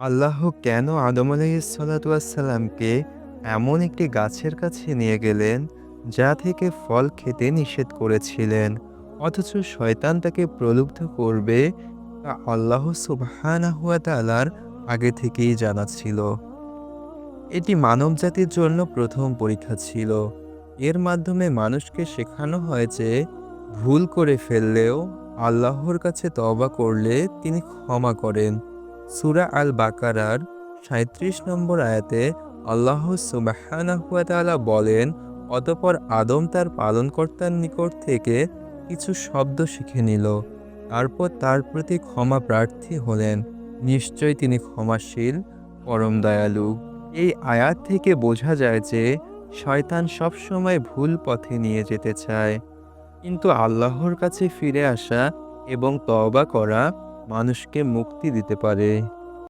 আল্লাহ কেন আদম আলাইসাল্লাতুয়াসাল্লামকে এমন একটি গাছের কাছে নিয়ে গেলেন, যা থেকে ফল খেতে নিষেধ করেছিলেন? অথচ শয়তান তাকে প্রলুব্ধ করবে তা আল্লাহ সুবহানাহুয়া তাআলার আগে থেকেই জানা ছিল। এটি মানবজাতির জন্য প্রথম পরীক্ষা ছিল। এর মাধ্যমে মানুষকে শেখানো হয় যে, ভুল করে ফেললেও আল্লাহর কাছে তবা করলে তিনি ক্ষমা করেন। সুরা আল বাকারার সাঁত্রিশ নম্বর আয়াতে আল্লাহ সুবাহানাহুয়া তাআলা বলেন, অতপর আদম তার পালনকর্তার নিকট থেকে কিছু শব্দ শিখে নিল। তারপর তার প্রতি ক্ষমা প্রার্থী হলেন। নিশ্চয় তিনি ক্ষমাশীল, পরম দয়ালু। এই আয়াত থেকে বোঝা যায় যে, শয়তান সবসময় ভুল পথে নিয়ে যেতে চায়। কিন্তু আল্লাহর কাছে ফিরে আসা এবং তওবা করা মানুষকে মুক্তি দিতে পারে।